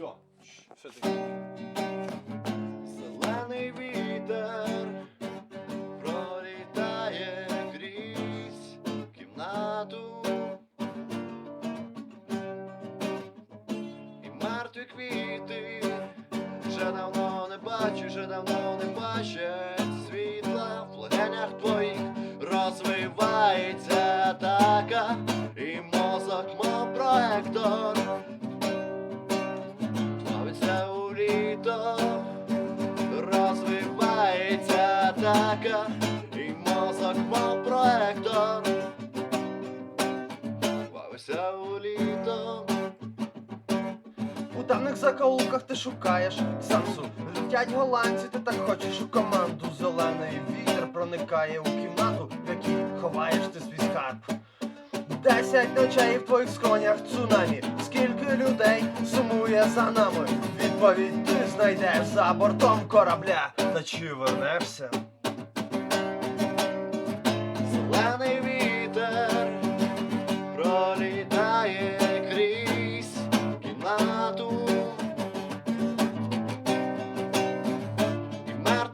Все. Таке? Зелений вітер пролітає крізь кімнату. І мертві квіти вже давно не бачу, вже давно не бачать світла в пленях твоїх розвивається атака, і мозок, мов проектор, атака, і мозок мов проектор. Плавиться у літо. У темних закоулках ти шукаєш сенсу. Летять голландці, ти так хочеш у команду. Зелений вітер проникає у кімнату, в якій ховаєш ти свій скарб. Десять ночей в твоїх скронях цунамі. Скільки людей сумує за нами? Відповідь ти знайдеш за бортом корабля. Та чи вернешся?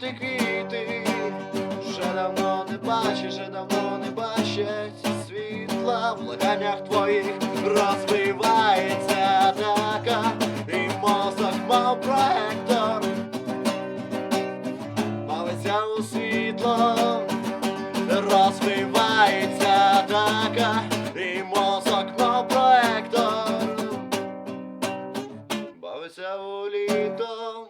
Ти квіти. Вже давно не бачиш, вже давно не бачить світла в лаганях твоїх. Розбивається атака і мозок мав проектор, палиться у світло, розбивається атака і мозок мав проектор, бавиться у літо.